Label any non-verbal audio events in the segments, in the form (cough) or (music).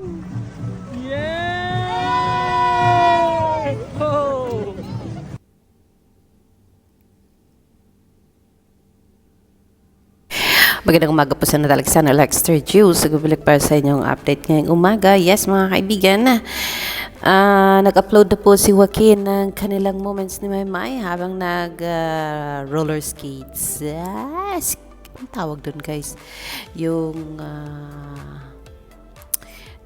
Oh! Magandang umaga po sa Natal Alexander Lexter Juice. Nagbalik para sa inyong update ngayong umaga. Yes, mga kaibigan, ah, nag-upload na po si Joaquin ng kanilang moments ni Maymay habang nag-roller skates. Yes! Ang tawag doon, guys? Yung ah,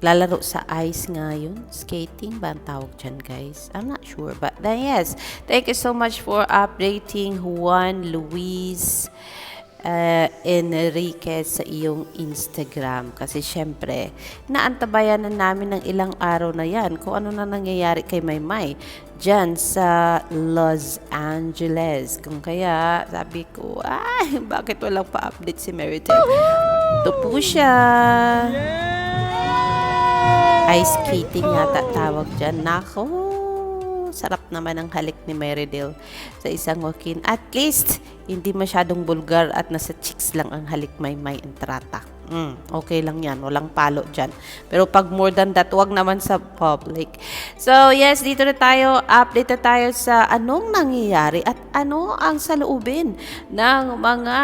lalaro sa ice nga yun. Skating ba ang tawag dyan, guys? I'm not sure. But then, yes. Thank you so much for updating Juan Luis uh, Enriquez sa iyong Instagram. Kasi syempre, naantabayan na namin ng ilang araw na yan kung ano na nangyayari kay Maymay dyan sa Los Angeles. Kung kaya, sabi ko, ay, bakit walang pa-update si Meritel? Ito po siya. Ice skating yata tawag dyan. Nako, sarap naman ang halik ni Meridel sa isang Joaquin. At least, hindi masyadong bulgar at nasa chicks lang ang halik may may entrata. Mm, okay lang yan. Walang palo dyan. Pero pag more than that, wag naman sa public. So, yes, dito na tayo. Update na tayo sa anong nangyayari at ano ang saloobin ng mga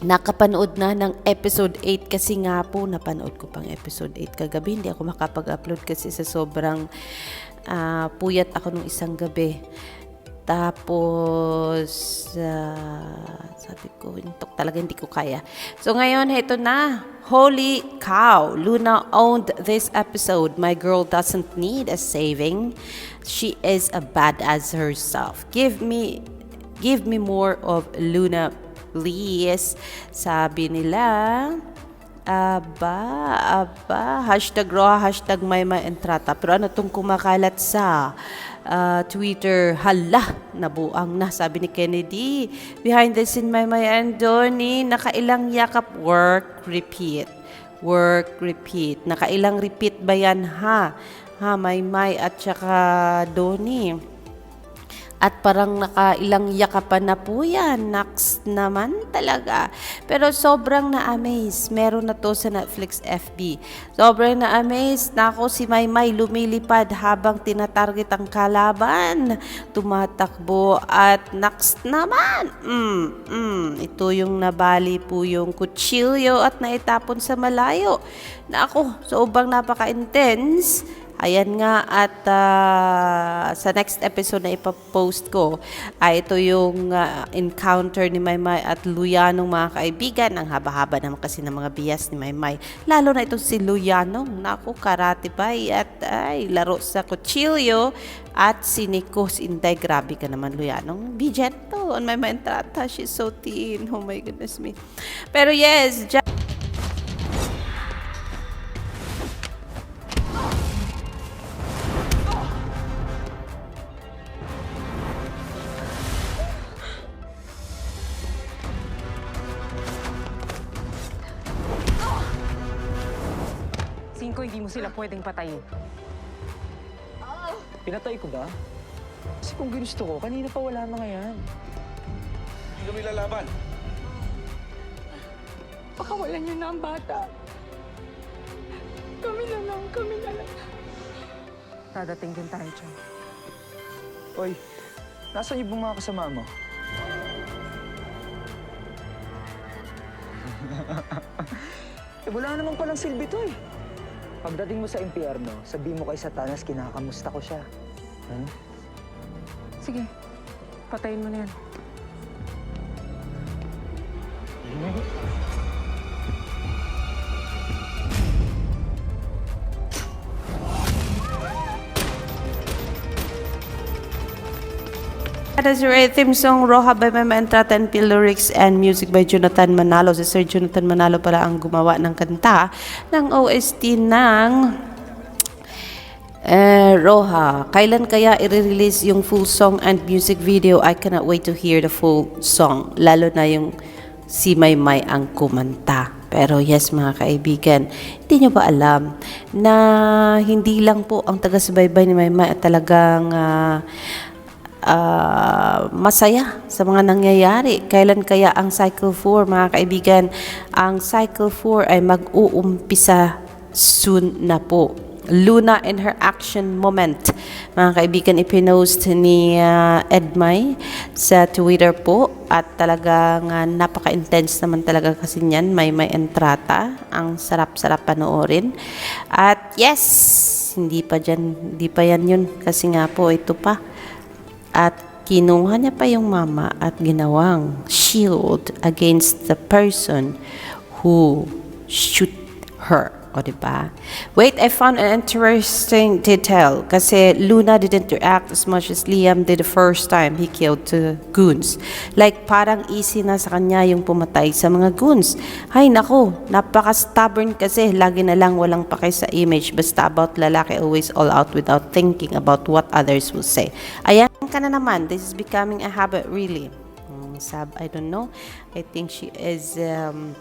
nakapanood na ng episode 8 kasi nga po napanood ko pang episode 8 kagabi. Hindi ako makapag-upload kasi sa sobrang ah, puyat ako nung isang gabi. Tapos ah, sabi ko intok talaga hindi ko kaya. So ngayon ito na. Holy cow Luna owned this episode. My girl doesn't need a saving. She is a badass herself. Give me give me more of Luna please. Sabi nila, aba, aba, hashtag Roa, hashtag Mayma Entrata. Pero ano tong kumakalat sa ah, Twitter? Hala, nabuang na, sabi ni Kennedy. Behind the scene, Mayma and Donnie, nakailang yakap, work, repeat. Work, repeat. Nakailang repeat ba yan, ha? Ha, Maymay at saka Donnie. At parang nakailang yakapan na po yan. Next naman talaga. Pero sobrang na-amaze. Meron na to sa Netflix FB. Sobrang na-amaze. Nako si Maymay lumilipad habang tinatarget ang kalaban. Tumatakbo. At next naman. Mm, mm, ito yung nabali po yung kutsilyo at naitapon sa malayo. Nako, sobrang napaka-intense. Ayan nga at ah, sa next episode na ipapost ko ay ito yung ah, encounter ni Maymay at Luyanong mga kaibigan. Ang haba-haba naman kasi ng mga bias ni Maymay. Lalo na itong si Luyanong. Naku, karate bay at ay, laro sa kutsilyo at si Nikos Inday. Grabe ka naman, Luyanong. Be gentle on my entrata. She's so thin. Oh my goodness me. Pero yes, dyan- sila pwedeng patayin. Pinatay ko ba? Kasi kung ginusto ko, kanina pa wala mga yan. Hindi kami lalaban. Pakawalan niyo na ang bata. Kami na lang, kami na lang. Dadating din tayo dyan. Oy, nasaan yung mga kasama mo? (laughs) eh, wala naman palang silbi to eh. Pagdating mo sa impyerno, sabi mo kay Satanas, kinakamusta ko siya. Hmm? Sige, patayin mo na yan. That is your theme song, Roja by Mema Entrata and lyrics and music by Jonathan Manalo. Si Sir Jonathan Manalo pala ang gumawa ng kanta ng OST ng eh, Roja. Kailan kaya i-release yung full song and music video? I cannot wait to hear the full song. Lalo na yung si Maymay ang kumanta. Pero yes mga kaibigan, hindi nyo ba alam na hindi lang po ang taga-subaybay ni Maymay at talagang ah, ah, masaya sa mga nangyayari. Kailan kaya ang Cycle 4, mga kaibigan? Ang Cycle 4 ay mag-uumpisa soon na po. Luna in her action moment. Mga kaibigan, ipinost ni ah, Edmay sa Twitter po at talagang ah, napaka-intense naman talaga kasi niyan. May may entrata. Ang sarap-sarap panoorin. At yes, hindi pa dyan, hindi pa yan yun. Kasi nga po, ito pa. At kinuha niya pa yung mama at ginawang shield against the person who shoot her. O, di ba? Wait, I found an interesting detail. Kasi Luna didn't react as much as Liam did the first time he killed the goons. Like, parang easy na sa kanya yung pumatay sa mga goons. Hay, nako, napaka-stubborn kasi. Lagi na lang walang pakay sa image. Basta about lalaki always all out without thinking about what others will say. Ayan ka na naman. This is becoming a habit, really. Hmm, Sab, I don't know. I think she is... Um,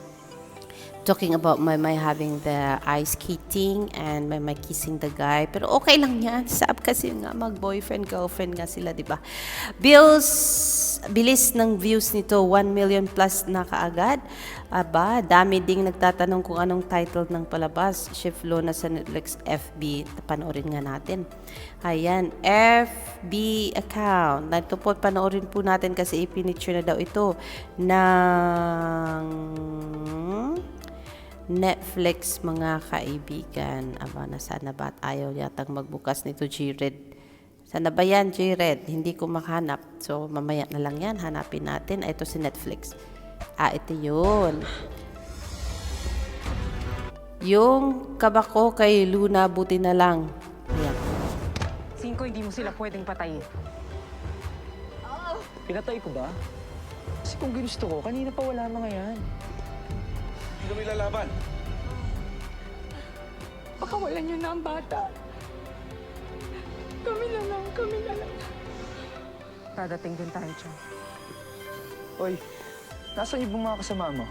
talking about my my having the ice skating and my my kissing the guy. Pero okay lang yan. (laughs) Saab kasi nga mag-boyfriend, girlfriend nga sila, di ba? Bills, bilis ng views nito, 1 million plus na kaagad. Aba, dami ding nagtatanong kung anong title ng palabas. Chef Lona sa Netflix FB. Panoorin nga natin. Ayan, FB account. Na po, panoorin po natin kasi ipiniture na daw ito ng Netflix mga kaibigan. Aba, nasaan na ba at ayaw yatang magbukas nito, G-Red. Sana ba yan, G-Red? Hindi ko makahanap. So, mamaya na lang yan. Hanapin natin. Ito si Netflix. Ah, ito yun. Yung kabako kay Luna, buti na lang. Ayan. Cinco, hindi mo sila pwedeng patayin. Pinatay ko ba? Kasi kung ginusto ko, kanina pa wala mga yan. Kami lalaban. Pakawalan niyo na ang bata. Kami na lang, kami na lang. Dadating din tayo dyan. Oy, nasaan yung mga kasama mo?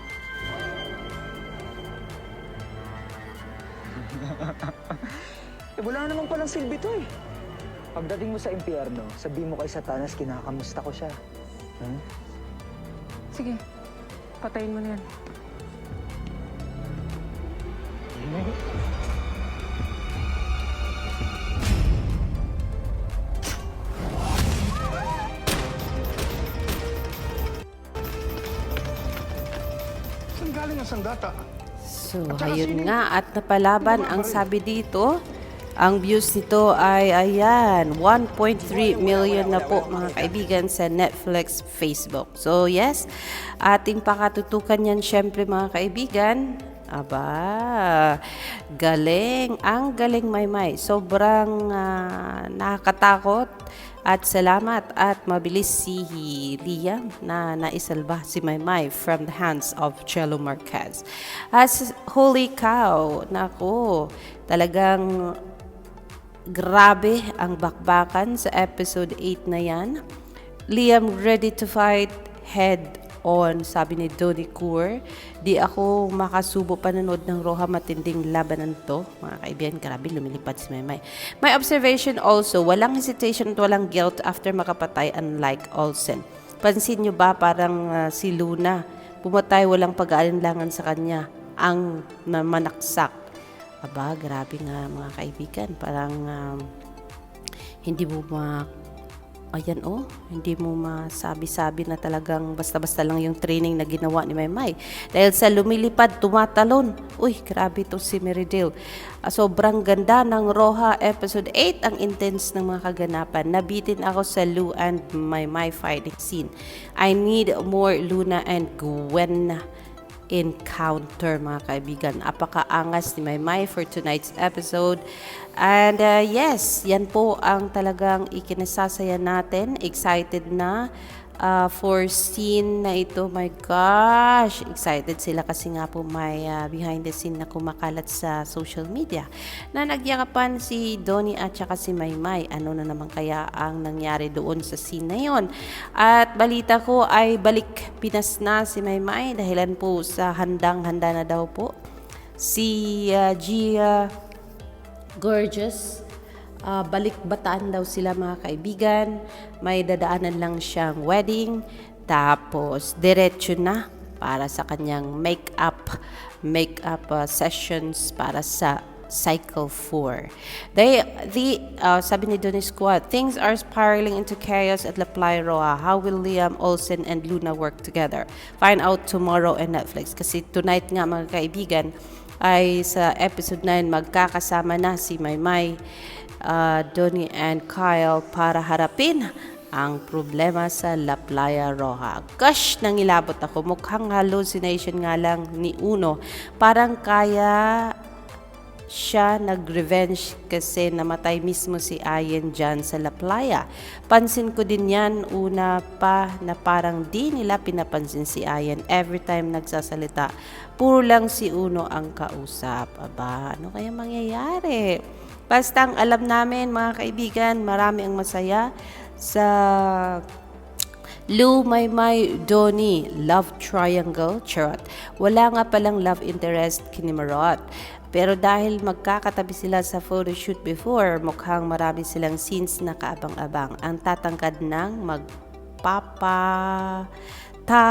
(laughs) eh, wala naman palang silbi to eh. Pagdating mo sa impyerno, sabi mo kay Satanas, kinakamusta ko siya. Hmm? Sige, patayin mo na yan. Galing ang sandata? So, ayun nga. At napalaban ang sabi dito. Ang views nito ay, ayan, 1.3 million na po mga kaibigan sa Netflix, Facebook. So, yes, ating pakatutukan yan syempre mga kaibigan. Aba, galing. Ang galing, Maymay. Sobrang ah, nakakatakot. At salamat at mabilis si Liam na naisalba si Maymay from the hands of Chelo Marquez. As holy cow, nako, talagang grabe ang bakbakan sa episode 8 na yan. Liam ready to fight head on, sabi ni Donnie Coor. Di ako makasubo panonood ng Roha matinding labanan to. Mga kaibigan, grabe, lumilipad si Maymay. My observation also, walang hesitation at walang guilt after makapatay unlike Olsen. Pansin nyo ba parang ah, si Luna, pumatay walang pag-aalinlangan sa kanya ang na manaksak. Aba, grabe nga mga kaibigan. Parang um, hindi mo ma Ayan oh, hindi mo masabi-sabi na talagang basta-basta lang yung training na ginawa ni Maymay. Dahil sa lumilipad, tumatalon. Uy, grabe to si Meridil. Ah, sobrang ganda ng Roha episode 8. Ang intense ng mga kaganapan. Nabitin ako sa Lu and Maymay fighting scene. I need more Luna and Gwen encounter mga kaibigan. Apakaangas ni Maymay for tonight's episode. And uh, yes, yan po ang talagang ikinasasaya natin. Excited na uh, for scene na ito. My gosh! Excited sila kasi nga po may uh, behind the scene na kumakalat sa social media na nagyakapan si Donnie at saka si Maymay. Ano na naman kaya ang nangyari doon sa scene na yon? At balita ko ay balik Pinas na si Maymay dahilan po sa handang-handa na daw po si uh, Gia gorgeous. Ah, balik bataan daw sila mga kaibigan. May dadaanan lang siyang wedding. Tapos, diretso na para sa kanyang make-up make-up uh, sessions para sa Cycle 4. They, the, uh, sabi ni Donnie Squad, things are spiraling into chaos at La Playa Roja. How will Liam Olsen and Luna work together? Find out tomorrow on Netflix. Kasi tonight nga mga kaibigan, ay sa episode 9 magkakasama na si Maymay, uh, Donnie and Kyle para harapin ang problema sa La Playa Roja. Gosh, nangilabot ako. Mukhang hallucination nga lang ni Uno. Parang kaya siya nag-revenge kasi namatay mismo si Ayen dyan sa La Playa. Pansin ko din yan una pa na parang di nila pinapansin si Ayen every time nagsasalita. Puro lang si Uno ang kausap. Aba, ano kaya mangyayari? Basta ang alam namin mga kaibigan, marami ang masaya sa Lou Maymay Donnie, love triangle, charot. Wala nga palang love interest kini Marot. Pero dahil magkakatabi sila sa photoshoot before, mukhang marami silang scenes na kaabang-abang. Ang tatangkad ng magpapa ta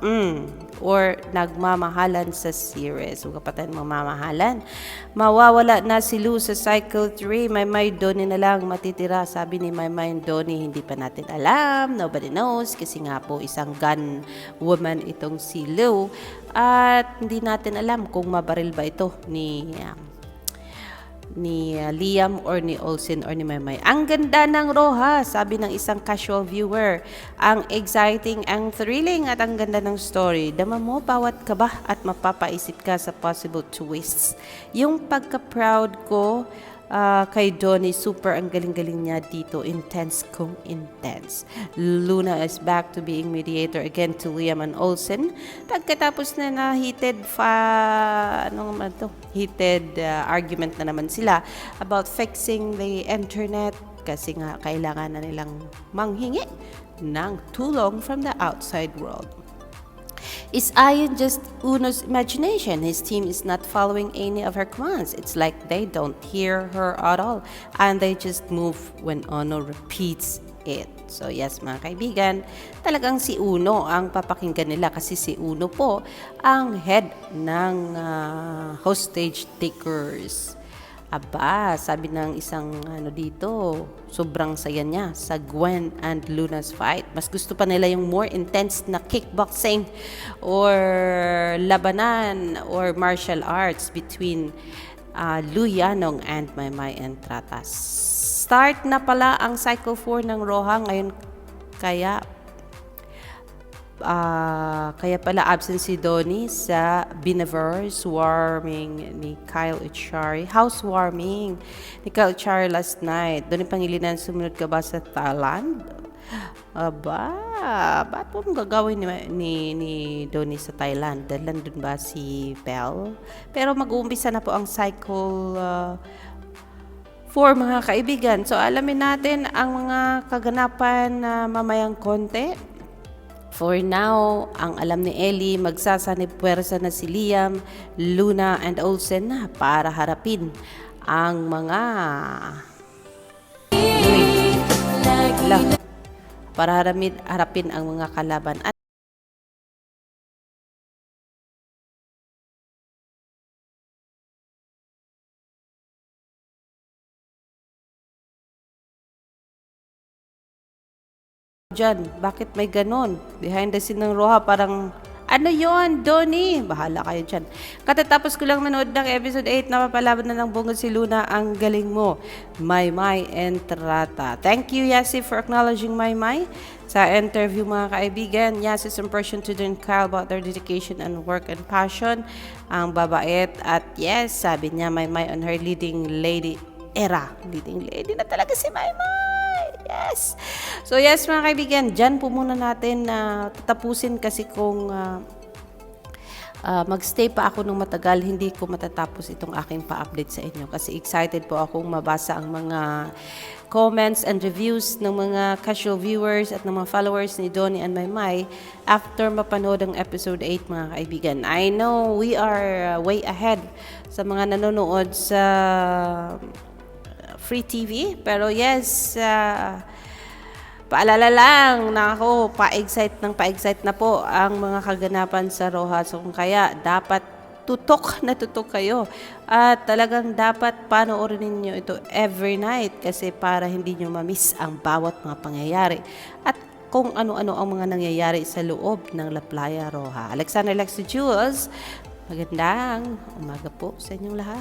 mm, or nagmamahalan sa series. Huwag ka patay mamamahalan. Mawawala na si Lou sa Cycle 3. May may Donnie na lang matitira. Sabi ni May May Donnie, hindi pa natin alam. Nobody knows. Kasi nga po, isang gun woman itong si Lou. At hindi natin alam kung mabaril ba ito ni um, ni uh, Liam or ni Olsen or ni Maymay. Ang ganda ng Roha, sabi ng isang casual viewer. Ang exciting, ang thrilling at ang ganda ng story. Dama mo bawat kaba at mapapaisip ka sa possible twists. Yung pagka-proud ko ah, kay Donnie, super ang galing-galing niya dito. Intense kung intense. Luna is back to being mediator again to Liam and Olsen. Pagkatapos na na heated fa ano naman to? Heated uh, argument na naman sila about fixing the internet kasi nga kailangan na nilang manghingi ng tulong from the outside world. Is Ayan just Uno's imagination? His team is not following any of her commands. It's like they don't hear her at all and they just move when Ono repeats it. So yes mga kaibigan, talagang si Uno ang papakinggan nila kasi si Uno po ang head ng ah, hostage takers. Aba, sabi ng isang ano dito, sobrang saya niya sa Gwen and Luna's fight. Mas gusto pa nila yung more intense na kickboxing or labanan or martial arts between uh, Lu Yanong and Maymay Entratas. Start na pala ang Cycle 4 ng Roha ngayon kaya Ah, kaya pala absent si Donnie sa Binaverse warming ni Kyle Uchari. Housewarming ni Kyle Uchari last night. Donnie Pangilinan, sumunod ka ba sa Thailand? Aba, ba't mo gagawin ni, ni, ni Donnie sa Thailand? Dahil nandun ba si Belle? Pero mag-uumpisa na po ang cycle ah, for mga kaibigan. So, alamin natin ang mga kaganapan na mamayang konti. For now, ang alam ni Ellie, magsasanib puwersa na si Liam, Luna, and Olsen para harapin ang mga... La, para harapin, harapin ang mga kalaban. At Diyan, bakit may ganon? Behind the scene ng Roha, parang, ano yon Donnie? Bahala kayo dyan. Katatapos ko lang manood ng episode 8, napapalaban na ng bungod si Luna, ang galing mo. My My Entrata. Thank you, Yasi, for acknowledging My My. Sa interview, mga kaibigan, Yasi's impression to Don Kyle about their dedication and work and passion. Ang babait at yes, sabi niya, My My on her leading lady era. Leading lady na talaga si My. Yes. So yes mga kaibigan, dyan po muna natin na tatapusin kasi kung ah, ah, magstay pa ako ng matagal, hindi ko matatapos itong aking pa-update sa inyo kasi excited po akong mabasa ang mga comments and reviews ng mga casual viewers at ng mga followers ni Donnie and Maymay after mapanood ang episode 8 mga kaibigan. I know we are uh, way ahead sa mga nanonood sa free TV. Pero yes, uh, Paalala lang na pa-excite ng pa-excite na po ang mga kaganapan sa Rojas. So, kung kaya, dapat tutok na tutok kayo. At talagang dapat panoorin ninyo ito every night kasi para hindi nyo mamiss ang bawat mga pangyayari. At kung ano-ano ang mga nangyayari sa loob ng La Playa Roja. Alexander Lexi Jules, magandang umaga po sa inyong lahat.